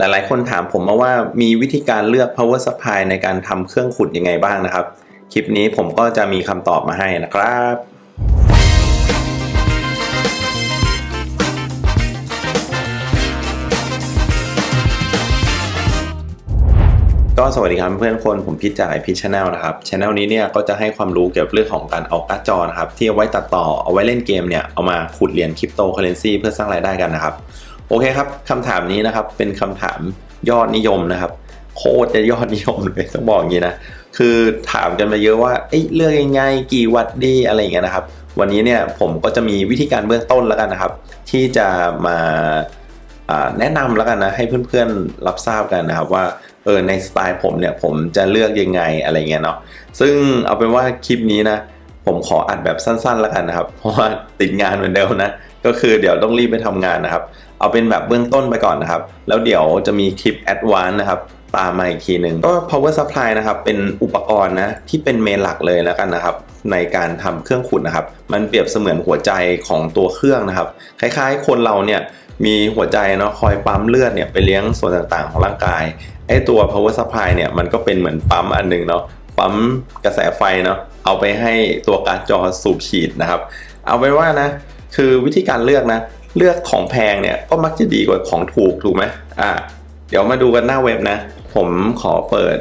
หลายๆ คนถามผมมาว่ามีวิธีการเลือก power supply ในการทำเครื่องขุดยังไงบ้างนะครับ คลิปนี้ผมก็จะมีคำตอบมาให้นะครับก็สวัสดีครับเพื่อนๆคนผมพิจากไอพิชแนลนะครับชแนลนี้เนี่ยก็จะให้ความรู้เกี่ยวกับเรื่องของการเอาการ์ดจอนะครับที่เอาไว้ตัดต่อเอาไว้เล่นเกมเนี่ยเอามาขุดเหรียญคริปโตเคอเรนซีเพื่อสร้างรายได้กันนะครับ โอเคครับคำถามนี้นะครับเป็นคำถามยอดนิยมนะครับ โคตรจะยอดนิยมเลยต้องบอกอย่างนี้นะคือถามกันมาเยอะว่าเอ้ยเลือกยังไงกี่วัตต์ดีอะไรอย่างเงี้ยนะครับ วันนี้เนี่ยผมก็จะมีวิธีการเบื้องต้นแล้วกันนะครับ ที่จะมาอ่าแนะนำแล้วกันนะให้เพื่อนๆรับทราบกันนะครับว่าเออในสไตล์ผมเนี่ยผมจะเลือกยังไงอะไรเงี้ยเนาะซึ่งเอาเป็นว่าคลิปนี้นะ ผมขออัดแบบสั้นๆแล้วกันนะครับ เพราะว่าติดงานเหมือนเดิมนะ ก็คือเดี๋ยวต้องรีบไปทำงานนะครับ เอาเป็นแบบเบื้องต้นไปก่อนนะครับ แล้วเดี๋ยวจะมีคลิป Advance นะครับตามมาอีกทีหนึ่งก็ power supply นะครับเป็นอุปกรณ์นะที่เป็นเมนหลักเลยแล้วกันนะครับ ในการทำเครื่องขุดนะครับ มันเปรียบเสมือนหัวใจของตัวเครื่องนะครับ คล้ายๆ คนเราเนี่ยมีหัวใจเนาะคอยปั๊มเลือดเนี่ยไปเลี้ยงส่วนต่างๆ ของร่างกายไอ้ตัว power supply เนี่ยมันก็เป็นเหมือนปั๊มอันหนึ่งเนาะ ปั๊มกระแสไฟเนาะเอาไปให้ตัวการ์ดจอสูบฉีดนะครับ เอาไปว่านะ คือวิธีการเลือกนะ เลือกของแพงเนี่ยก็มักจะดีกว่าของถูกถูกไหมอ่าเดี๋ยวมาดูกันหน้าเว็บนะ ผมขอเปิด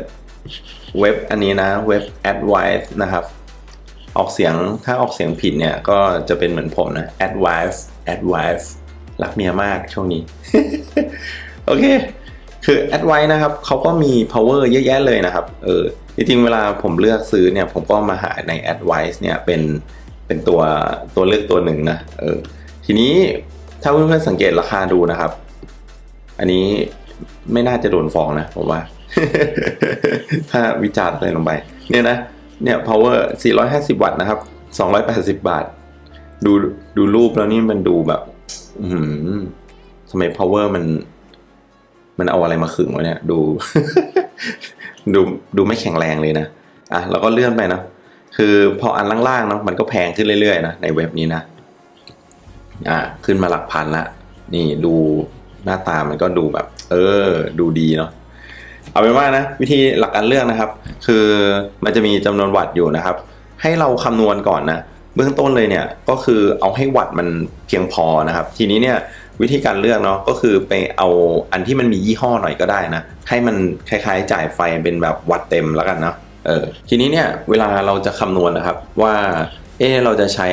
เว็บอันนี้นะเว็บ advice นะครับ ออกเสียงถ้าออกเสียงผิดเนี่ยก็จะเป็นเหมือนผมนะ advice advice รักเมียมากช่วงนี้ โอเค คือ advice นะครับเขาก็มี power เยอะแยะเลยนะครับ เออ จริงๆเวลาผมเลือกซื้อเนี่ยผมก็มาหาใน advice เนี่ยเป็นเป็นตัวตัวเลือกตัวหนึ่งนะเออทีนี้ถ้าเพื่อนๆสังเกตราคาดูนะครับ อันนี้ไม่น่าจะโดนฟ้องนะผมว่า ถ้าวิจารณ์อะไรลงไป เนี่ยนะเนี่ย power 450 วัตต์นะครับ 280 บาท ดูดูรูปแล้วนี่มันดูแบบ อืมทำไม power มัน มันเอาอะไรมาขึงวะเนี่ย ดู ดูดูไม่แข็งแรงเลยนะอะแล้วก็เลื่อนไปนะคือพออันล่างๆเนาะมันก็แพงขึ้นเรื่อยๆนะในเว็บนี้นะอ่าขึ้นมาหลักพันละนี่ดูหน้าตามันก็ดูแบบ เออ ดูดีเนาะเอาเป็นว่านะวิธีหลักการเลือกนะครับ คือมันจะมีจำนวนวัตต์อยู่นะครับ ให้เราคำนวณก่อนนะ เบื้องต้นเลยเนี่ยก็คือเอาให้วัตต์มันเพียงพอนะครับ ทีนี้เนี่ย วิธีการเลือกเนาะก็คือไปเอาอันที่มันมียี่ห้อหน่อยก็ได้นะ ให้มันคล้ายๆ จ่ายไฟเป็นแบบวัตต์เต็มแล้วกันเนาะเออทีนี้เนี่ยเวลาเราจะคำนวณนะครับ ว่าเออเราจะใช้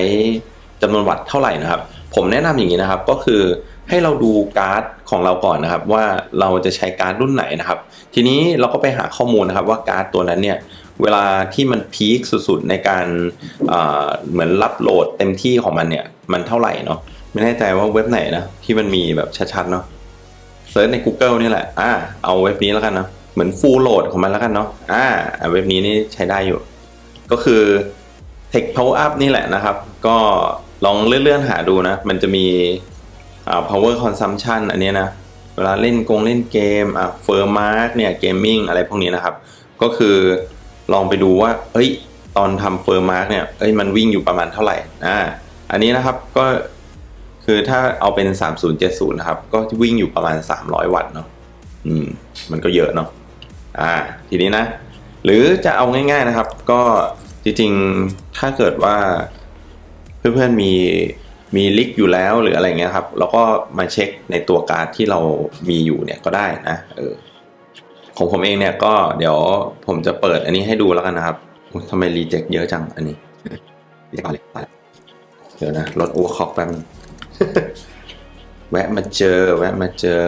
จำนวนวัตต์เท่าไหร่นะครับ ผมแนะนำอย่างนี้นะครับก็คือให้เราดูการ์ดของเราก่อนนะครับ ว่าเราจะใช้การ์ดรุ่นไหนนะครับ ทีนี้เราก็ไปหาข้อมูลนะครับว่าการ์ดตัวนั้นเนี่ยเวลาที่มันพีคสุดๆในการเหมือนรับโหลดเต็มที่ของมันเนี่ยมันเท่าไหร่เนาะ ไม่แน่ใจว่าเว็บไหนนะที่มันมีแบบชัดๆเนาะเซิร์ชใน Google นี่แหละ อ่า เอาเว็บนี้แล้วกันเนาะเหมือนฟูลโหลดของมันแล้วกันเนาะอ่าเว็บนี้นี่ใช้ได้อยู่ ก็คือ Tech Power Up นี่แหละนะครับ ก็ลองเลื่อนๆหาดูนะ มันจะมีอ่า power consumption อันนี้นะเวลาเล่นกงเล่นเกมอะเฟอร์มาร์กเนี่ยเกมมิ่งอะไรพวกนี้นะครับ ก็คือลองไปดูว่าเอ้ยตอนทำเฟอร์มาร์กเนี่ยเอ้ยมันวิ่งอยู่ประมาณเท่าไหร่อ่าอันนี้นะครับก็ คือถ้าเอาเป็น 3070 นะครับ ก็วิ่งอยู่ประมาณ 300 วัตต์เนาะอืม มันก็เยอะเนาะอ่า ทีนี้นะ หรือจะเอาง่าย ๆนะครับ ก็จริงๆ ถ้าเกิดว่า เพื่อนๆมีมีลิกอยู่แล้วหรืออะไรเงี้ยครับ แล้วก็มาเช็คในตัวการ์ดที่เรามีอยู่เนี่ยก็ได้นะเออของผมเองเนี่ยก็เดี๋ยวผมจะเปิดอันนี้ให้ดูแล้วกันนะครับทำไมรีเจ็คเยอะจังอันนี้รีเจ็คเลยเดี๋ยวนะลดโอเวคอกแป๊บ แวะมาเจอ แวะมาเจอ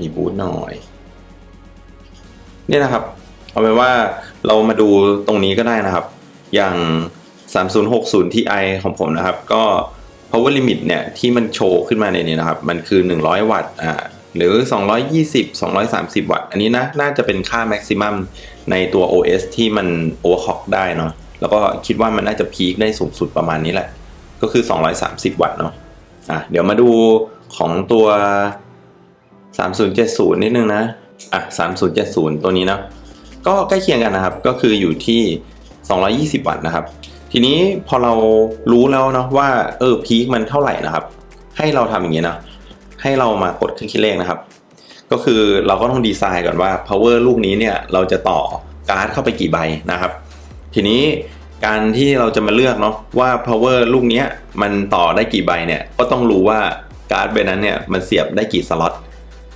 มีบูธหน่อย เนี่ยนะครับ เอาเป็นว่าเรามาดูตรงนี้ก็ได้นะครับ อย่าง 3060 Ti ของผมนะครับ ก็ power limit เนี่ย ที่มันโชว์ขึ้นมาในนี้นะครับ มันคือ 100 วัตต์อ่าหรือ 220 230 วัตต์ อันนี้นะ น่าจะเป็นค่า maximum ในตัว OS ที่มัน overclock ได้เนาะ แล้วก็คิดว่ามันน่าจะพีคได้สูงสุดประมาณนี้แหละ ก็คือ 230 วัตต์เนาะอะเดี๋ยวมาดูของตัว 3070 นิดนึงนะอะ3070 ตัวนี้นะก็ใกล้เคียงกันนะครับ ก็คืออยู่ที่ 220 วัตต์นะครับ ทีนี้พอเรารู้แล้วเนาะว่าเออพีคมันเท่าไหร่นะครับ ให้เราทำอย่างนี้นะให้เรามากดเครื่องคิดเลขนะครับ ก็คือเราก็ต้องดีไซน์ก่อนว่า power ลูกนี้เนี่ยเราจะต่อการ์ดเข้าไปกี่ใบนะครับ ทีนี้ การที่เราจะมาเลือกเนาะว่า power ลูกนี้มันต่อได้กี่ใบเนี่ยก็ต้องรู้ว่าการ์ดใบนั้นเนี่ยมันเสียบได้กี่สล็อต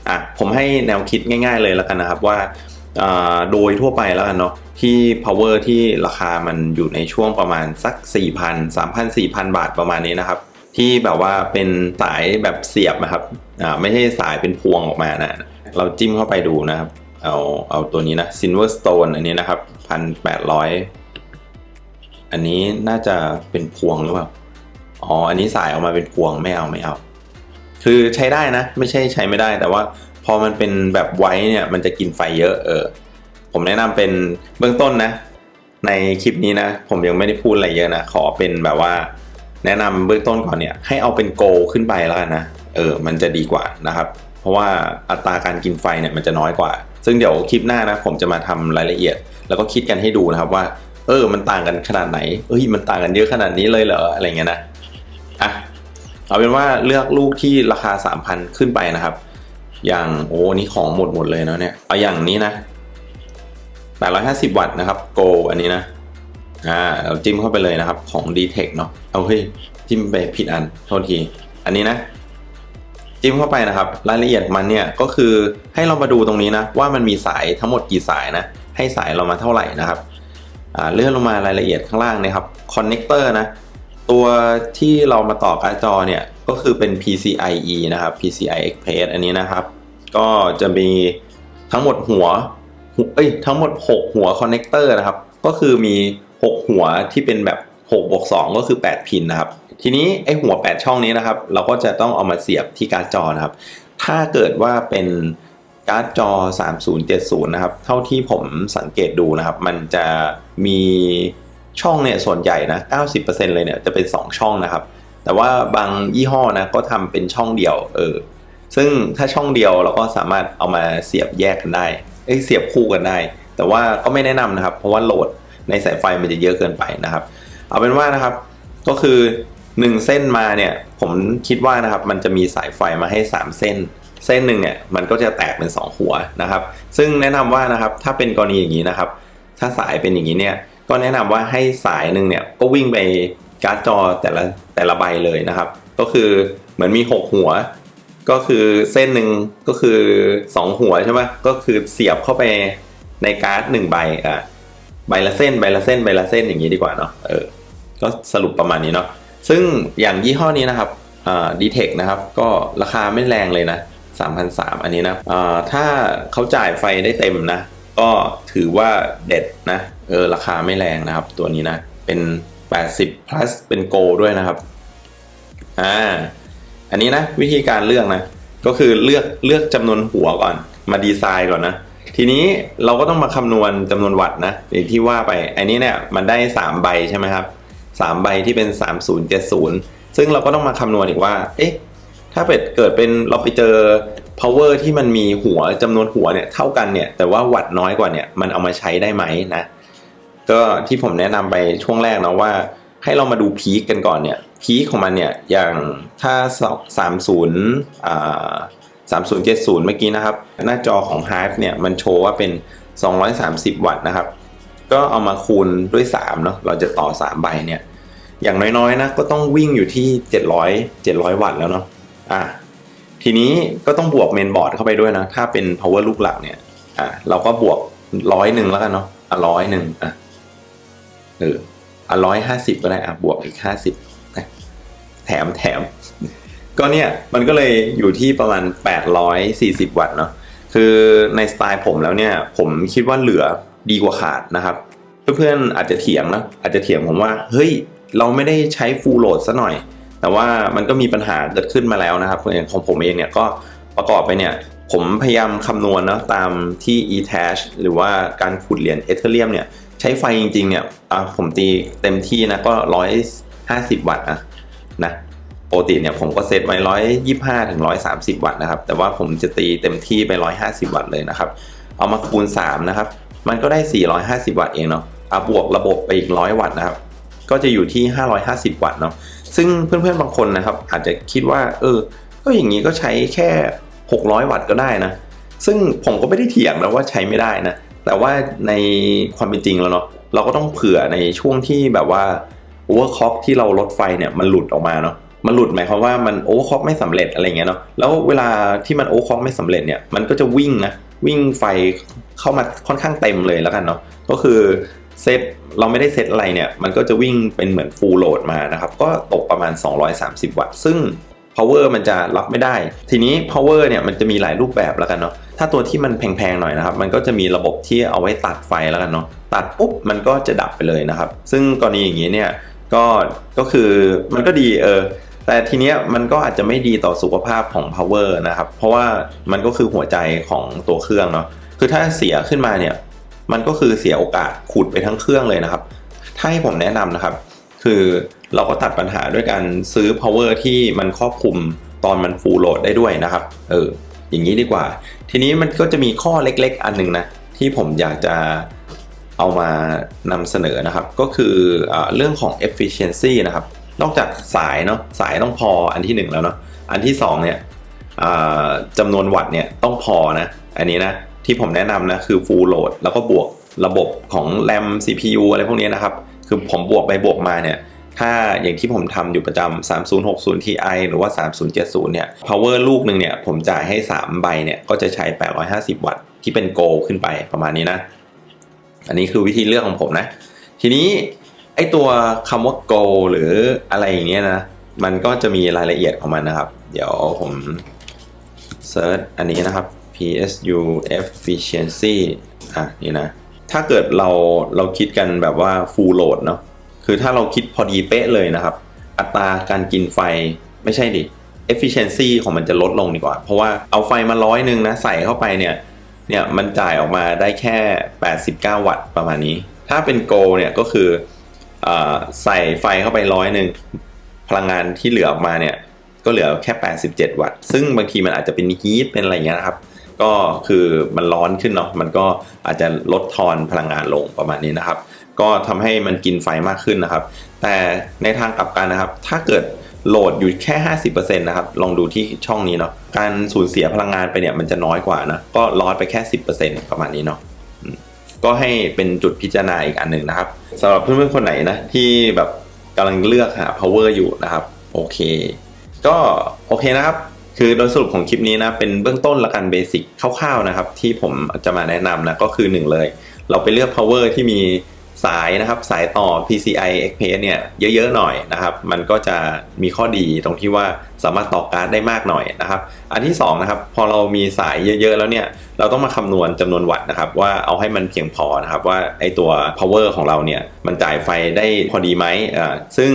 อะผมให้แนวคิดง่าย ๆ เลยแล้วกันนะครับว่าโดยทั่วไปแล้วกันเนาะที่ power ที่ราคามันอยู่ในช่วงประมาณสัก 4,000 3,000 4,000 บาทประมาณนี้นะครับที่แบบว่าเป็นสายแบบเสียบนะครับอ่าไม่ใช่สายเป็นพวงออกมานะเราจิ้มเข้าไปดูนะครับ เอาเอาตัวนี้นะ Silver Stone อันนี้นะครับพันแปดร้ อันนี้น่าจะเป็นพวงหรือเปล่า อ๋อ อันนี้สายออกมาเป็นพวงไม่เอาไม่เอา คือใช้ได้นะ ไม่ใช่ใช้ไม่ได้ แต่ว่าพอมันเป็นแบบไว้เนี่ย มันจะกินไฟเยอะ เออ ผมแนะนำเป็นเบื้องต้นนะ ในคลิปนี้นะ ผมยังไม่ได้พูดอะไรเยอะนะ ขอเป็นแบบว่า แนะนำเบื้องต้นก่อนเนี่ย ให้เอาเป็นโกขึ้นไปแล้วกันนะ เออ มันจะดีกว่านะครับ เพราะว่าอัตราการกินไฟเนี่ยมันจะน้อยกว่า ซึ่งเดี๋ยวคลิปหน้านะ ผมจะมาทำรายละเอียด แล้วก็คิดกันให้ดูนะครับว่า เออ มันต่างกันขนาดไหนเอ้ยมันต่างกันเยอะขนาดนี้เลยเหรออะไรเงี้ยนะอะเอาเป็นว่าเลือกลูกที่ราคา 3,000 ขึ้นไปนะครับ อย่างโอ้นี่ของหมดหมดเลยเนาะเนี่ยเอาอย่างนี้นะ 850 วัตต์นะครับโกอันนี้นะอ่าเราจิ้มเข้าไปเลยนะครับของ d t e c h เนาะเอาเฮ้ยจิ้มไปผิดอันโทษที อันนี้นะ จิ้มเข้าไปนะครับ รายละเอียดมันเนี่ยก็คือให้เรามาดูตรงนี้นะ ว่ามันมีสายทั้งหมดกี่สายนะ ให้สายเรามาเท่าไหร่นะครับ เลื่อนลงมารายละเอียดข้างล่างนะครับคอนเนคเตอร์นะตัวที่เรามาต่อการ์ดจอเนี่ยก็คือเป็น PCIe นะครับ PCI Express อันนี้นะครับ ก็จะมีทั้งหมดหัวเอ้ยทั้งหมด 6 หัวคอนเนคเตอร์นะครับ ก็คือมี 6 หัวที่เป็นแบบ6บวก2ก็คือ 8 พินนะครับ ทีนี้ไอหัว 8 ช่องนี้นะครับ เราก็จะต้องเอามาเสียบที่การ์ดจอนะครับ ถ้าเกิดว่าเป็น การ์ดจอ 3070 นะครับ เท่าที่ผมสังเกตดูนะครับ มันจะมีช่องเนี่ยส่วนใหญ่นะ 90%เลยเนี่ยจะเป็น 2 ช่องนะครับ แต่ว่าบางยี่ห้อนะก็ทำเป็นช่องเดียว เออ ซึ่งถ้าช่องเดียวเราก็สามารถเอามาเสียบแยกกันได้ เอ้ยเสียบคู่กันได้ แต่ว่าก็ไม่แนะนำนะครับ เพราะว่าโหลดในสายไฟมันจะเยอะเกินไปนะครับ เอาเป็นว่านะครับ ก็คือ 1 เส้นมาเนี่ย ผมคิดว่านะครับ มันจะมีสายไฟมาให้ 3 เส้น เส้นหนึ่งเนี่ยมันก็จะแตกเป็น 2 หัวนะครับ ซึ่งแนะนำว่านะครับถ้าเป็นกรณีอย่างนี้นะครับ ถ้าสายเป็นอย่างนี้เนี่ยก็แนะนำว่าให้สายหนึ่งเนี่ยก็วิ่งไปการ์ดจอแต่ละแต่ละใบเลยนะครับ ก็คือเหมือนมี 6 หัว ก็คือเส้นหนึ่งก็คือ 2 หัวใช่ไหมก็คือเสียบเข้าไปในการ์ดหนึ่งใบอะใบละเส้นใบละเส้นใบละเส้นอย่างนี้ดีกว่าเนาะเออก็สรุปประมาณนี้เนาะซึ่งอย่างยี่ห้อนี้นะครับอ่าดีเทคนะครับ ก็ราคาไม่แรงเลยนะ 3,003อันนี้นะถ้าเขาจ่ายไฟได้เต็มนะ ก็ถือว่าเด็ดนะเออราคาไม่แรงนะครับ ตัวนี้นะ เป็น 80 plus เป็นโกด้วยนะครับอ่าอันนี้นะ วิธีการเลือกนะ ก็คือเลือกเลือกจำนวนหัวก่อน มาดีไซน์ก่อนนะ ทีนี้เราก็ต้องมาคำนวณจำนวนวัตต์นะอย่างที่ว่าไป อันนี้เนี่ยมันได้ 3 ใบใช่ไหมครับ3ใบที่เป็น 3070 ซึ่งเราก็ต้องมาคำนวณอีกว่า เอ๊ะ ถ้าเป็ดเกิดเป็นเราไปเจอ power ที่มันมีหัวจำนวนหัวเนี่ยเท่ากันเนี่ย แต่ว่าวัตต์น้อยกว่าเนี่ยมันเอามาใช้ได้ไหมนะ ก็ที่ผมแนะนำไปช่วงแรกนะว่า ให้เรามาดูพีคกันก่อนเนี่ยพีคของมันเนี่ยอย่างถ้า30อ่า3070เมื่อกี้นะครับ หน้าจอของ Hive เนี่ยมันโชว์ว่าเป็น 230 วัตต์นะครับ ก็เอามาคูณด้วย3เนาะเราจะต่อ 3 ใบเนี่ย อย่างน้อยๆนะก็ต้องวิ่งอยู่ที่ 700 700 วัตต์แล้วเนาะ อะทีนี้ก็ต้องบวกเมนบอร์ดเข้าไปด้วยนะ ถ้าเป็น power ลูกหลักเนี่ย อะเราก็บวกร้อยหนึ่งแล้วกันเนาะอะร้อยหนึ่งอะเอออะร้อยห้าสิบก็ได้อะบวกอีกห้าสิบแถมแถม ก็เนี่ยมันก็เลยอยู่ที่ประมาณ 840 วัตต์เนาะคือในสไตล์ผมแล้วเนี่ย ผมคิดว่าเหลือดีกว่าขาดนะครับ เพื่อนๆอาจจะเถียงนะอาจจะเถียงผมว่า เฮ้ย เราไม่ได้ใช้ฟูลโหลดซะหน่อย แต่ว่ามันก็มีปัญหาเกิดขึ้นมาแล้วนะครับอย่างของผมเองเนี่ยก็ประกอบไปเนี่ยผมพยายามคำนวณนะตามที่ e-tash หรือว่าการขุดเหรียญเอเธเรียมเนี่ยใช้ไฟจริงๆเนี่ยผมตีเต็มที่นะก็ 150 วัตต์อะนะปกติเนี่ยผมก็เซตไว้ 125ถึง130 วัตต์นะครับ แต่ว่าผมจะตีเต็มที่ไป 150 วัตต์เลยนะครับ เอามาคูณ 3 นะครับ มันก็ได้ 450 วัตต์เองเนาะอะบวกระบบไปอีก 100 วัตต์นะครับ ก็จะอยู่ที่ 550 วัตต์เนาะ ซึ่งเพื่อนๆบางคนนะครับ อาจจะคิดว่า เออ ก็อย่างนี้ก็ใช้แค่ 600 วัตต์ก็ได้นะ ซึ่งผมก็ไม่ได้เถียงนะว่าใช้ไม่ได้นะ แต่ว่าในความเป็นจริงแล้วเนาะเราก็ต้องเผื่อในช่วงที่แบบว่าโอเวอร์ค็อกที่เราลดไฟเนี่ยมันหลุดออกมาเนาะมันหลุดหมายความว่ามันโอเวอร์ค็อกไม่สำเร็จอะไรเงี้ยเนาะแล้วเวลาที่มันโอเวอร์ค็อกไม่สำเร็จเนี่ยมันก็จะวิ่งนะวิ่งไฟเข้ามาค่อนข้างเต็มเลยแล้วกันเนาะก็คือ เซตเราไม่ได้เซตอะไรเนี่ยมันก็จะวิ่งเป็นเหมือนฟูลโหลดมานะครับ ก็ตกประมาณ 230 วัตต์ ซึ่ง power มันจะรับไม่ได้ ทีนี้ power เนี่ยมันจะมีหลายรูปแบบแล้วกันเนาะถ้าตัวที่มันแพงๆหน่อยนะครับ มันก็จะมีระบบที่เอาไว้ตัดไฟแล้วกันเนาะตัดปุ๊บมันก็จะดับไปเลยนะครับ ซึ่งกรณีอย่างนี้เนี่ยก็ก็คือมันก็ดีเออแต่ทีเนี้ยมันก็อาจจะไม่ดีต่อสุขภาพของ power นะครับ เพราะว่ามันก็คือหัวใจของตัวเครื่องเนาะคือถ้าเสียขึ้นมาเนี่ย มันก็คือเสียโอกาสขุดไปทั้งเครื่องเลยนะครับ ถ้าให้ผมแนะนำนะครับ คือเราก็ตัดปัญหาด้วยการซื้อ power ที่มันครอบคลุมตอนมัน full load ได้ด้วยนะครับ เออ อย่างนี้ดีกว่า ทีนี้มันก็จะมีข้อเล็กๆ อันหนึงนะ ที่ผมอยากจะเอามานำเสนอนะครับ ก็คืออเรื่องของ efficiency นะครับ นอกจากสายเนาะ สายต้องพออันที่หนึ่งแล้วเนาะ อันที่สองเนี่ยจำนวนวัตต์เนี่ยต้องพอนะ อันนี้นะ ที่ผมแนะนำนะคือ full load แล้วก็บวกระบบของ RAM CPU อะไรพวกนี้นะครับ คือผมบวกไปบวกมาเนี่ย ถ้าอย่างที่ผมทำอยู่ประจำ3060 Ti หรือว่า 3070 เนี่ย power ลูกหนึ่งเนี่ย ผมจ่ายให้ 3 ใบเนี่ย ก็จะใช้ 850 วัตต์ที่เป็น Go ขึ้นไปประมาณนี้นะ อันนี้คือวิธีเลือกของผมนะ ทีนี้ไอตัวคำว่า Go หรืออะไรอย่างเงี้ยนะ มันก็จะมีรายละเอียดของมันนะครับ เดี๋ยวผมเซิร์ชอันนี้นะครับ PSU efficiency อะนี่นะ ถ้าเกิดเราเราคิดกันแบบว่า full load เนาะคือถ้าเราคิดพอดีเป๊ะเลยนะครับ อัตราการกินไฟไม่ใช่ดิ efficiency ของมันจะลดลงดีกว่า เพราะว่าเอาไฟมาร้อยหนึ่งนะ ใส่เข้าไปเนี่ยเนี่ยมันจ่ายออกมาได้แค่ 89 วัตต์ประมาณนี้ ถ้าเป็นโกเนี่ยก็คืออใส่ไฟเข้าไปร้อยหนึ่งพลังงานที่เหลือออกมาเนี่ยก็เหลือแค่ 87 วัตต์ ซึ่งบางทีมันอาจจะเป็นฮีทเป็นอะไรอย่างเงี้ยนะครับ ก็คือมันร้อนขึ้นเนาะมันก็อาจจะลดทอนพลังงานลงประมาณนี้นะครับ ก็ทำให้มันกินไฟมากขึ้นนะครับ แต่ในทางกลับกันนะครับ ถ้าเกิดโหลดอยู่แค่ 50%นะครับ ลองดูที่ช่องนี้เนาะการสูญเสียพลังงานไปเนี่ยมันจะน้อยกว่านะก็ลอดไปแค่ 10%ประมาณนี้เนาะก็ให้เป็นจุดพิจารณาอีกอันหนึ่งนะครับสำหรับเพื่อนๆคนไหนนะที่แบบกำลังเลือกหา power อยู่นะครับ โอเค ก็โอเคนะครับ คือโดยสรุปของคลิปนี้นะเป็นเบื้องต้นละกันเบสิกคร่าวๆนะครับ ที่ผมจะมาแนะนำนะก็คือหนึ่งเลย เราไปเลือก power ที่มีสายนะครับสายต่อ PCI Express เนี่ยเยอะๆหน่อยนะครับ มันก็จะมีข้อดีตรงที่ว่าสามารถต่อการ์ดได้มากหน่อยนะครับ อันที่สองนะครับพอเรามีสายเยอะๆแล้วเนี่ยเราต้องมาคำนวณจำนวนวัตต์นะครับว่าเอาให้มันเพียงพอนะครับว่าไอตัว power ของเราเนี่ยมันจ่ายไฟได้พอดีไหมอ่าซึ่ง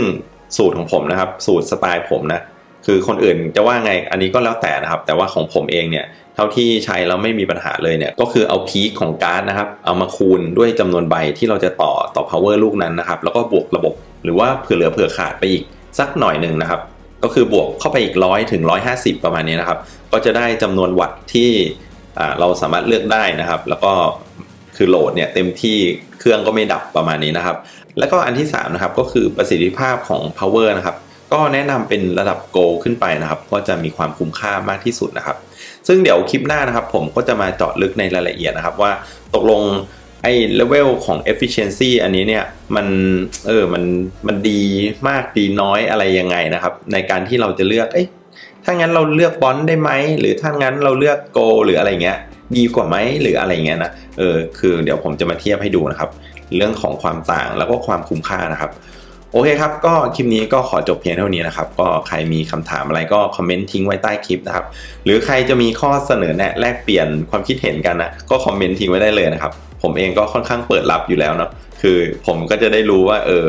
สูตรของผมนะครับสูตรสไตล์ผมนะ คือคนอื่นจะว่าไงอันนี้ก็แล้วแต่นะครับ แต่ว่าของผมเองเนี่ยเท่าที่ใช้แล้วไม่มีปัญหาเลยเนี่ยก็คือเอาพีคของการ์ดนะครับ เอามาคูณด้วยจำนวนใบที่เราจะต่อต่อ power ลูกนั้นนะครับ แล้วก็บวกระบบหรือว่าเผื่อเหลือเผื่อขาดไปอีกสักหน่อยหนึ่งนะครับ ก็คือบวกเข้าไปอีกร้อยถึงร้อยห้าสิบประมาณนี้นะครับ ก็จะได้จำนวนวัตต์ที่เราสามารถเลือกได้นะครับ แล้วก็คือโหลดเนี่ยเต็มที่เครื่องก็ไม่ดับประมาณนี้นะครับ แล้วก็อันที่สามนะครับก็คือประสิทธิภาพของ power นะครับ ก็แนะนำเป็นระดับ Go ขึ้นไปนะครับ ก็จะมีความคุ้มค่ามากที่สุดนะครับ ซึ่งเดี๋ยวคลิปหน้านะครับ ผมก็จะมาเจาะลึกในรายละเอียดนะครับ ว่าตกลงไอ้เลเวลของ efficiency อันนี้เนี่ยมันเออมันมันดีมากดีน้อยอะไรยังไงนะครับ ในการที่เราจะเลือกเอ้ยถ้างั้นเราเลือกบอลได้ไหมหรือถ้างั้นเราเลือกโกหรืออะไรเงี้ยดีกว่าไหมหรืออะไรเงี้ยนะเออคือเดี๋ยวผมจะมาเทียบให้ดูนะครับ เรื่องของความต่างแล้วก็ความคุ้มค่านะครับ โอเคครับ ก็คลิปนี้ก็ขอจบเพียงเท่านี้นะครับ ก็ใครมีคำถามอะไรก็คอมเมนต์ทิ้งไว้ใต้คลิปนะครับ หรือใครจะมีข้อเสนอแนะแลกเปลี่ยนความคิดเห็นกันนะ ก็คอมเมนต์ทิ้งไว้ได้เลยนะครับ ผมเองก็ค่อนข้างเปิดรับอยู่แล้วเนาะ คือผมก็จะได้รู้ว่าเออ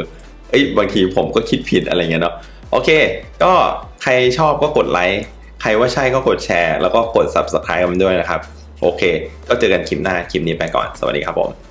เอ้ยบางทีผมก็คิดผิดอะไรเงี้ยเนาะ โอเค ก็ใครชอบก็กดไลค์ ใครว่าใช่ก็กดแชร์ แล้วก็กด subscribe กันด้วยนะครับ โอเค ก็เจอกันคลิปหน้า คลิปนี้ไปก่อน สวัสดีครับผม